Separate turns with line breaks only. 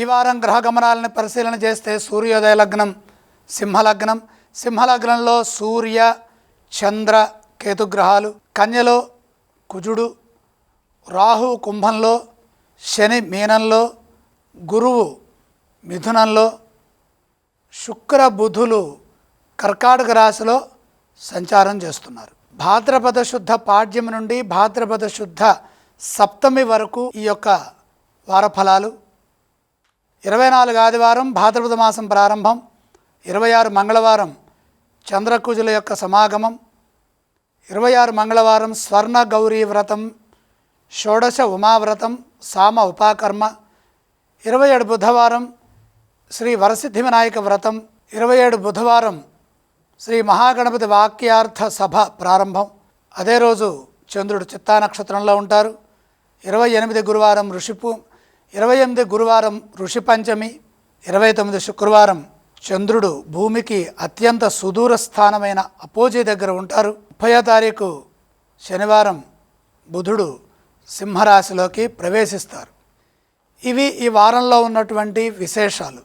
ఈ వారం గ్రహ గమనాలను పరిశీలన చేస్తే సూర్యోదయ లగ్నం సింహలగ్నం. సింహలగ్నంలో సూర్య చంద్ర కేతుగ్రహాలు కన్యలో కుజుడు రాహు కుంభంలో శని మీనంలో గురువు మిథునంలో శుక్ర బుధులు కర్కాటక రాశిలో సంచారం చేస్తున్నారు. భాద్రపద శుద్ధ పాడ్యం నుండి భాద్రపద శుద్ధ సప్తమి వరకు ఈ యొక్క వారఫలాలు ఇరవై నాలుగు ఆదివారం భాద్రపద మాసం ప్రారంభం ఇరవై ఆరు మంగళవారం చంద్రకుజుల యొక్క సమాగమం ఇరవై ఆరు మంగళవారం స్వర్ణ గౌరీ వ్రతం షోడశ ఉమావ్రతం సామ ఉపాకర్మ ఇరవై ఏడు బుధవారం శ్రీ వరసిద్ధి వినాయక వ్రతం ఇరవై ఏడు బుధవారం శ్రీ మహాగణపతి వాక్యార్థ సభ ప్రారంభం. అదే రోజు చంద్రుడు చిత్తా నక్షత్రంలో ఉంటారు. ఇరవై ఎనిమిది గురువారం ఋషిపు ఇరవై ఎనిమిది గురువారం ఋషి పంచమి ఇరవై తొమ్మిది శుక్రవారం చంద్రుడు భూమికి అత్యంత సుదూర స్థానమైన అపోజీ దగ్గర ఉంటారు. ముప్పయో తారీఖు శనివారం బుధుడు సింహరాశిలోకి ప్రవేశిస్తారు. ఇవి ఈ వారంలో ఉన్నటువంటి విశేషాలు.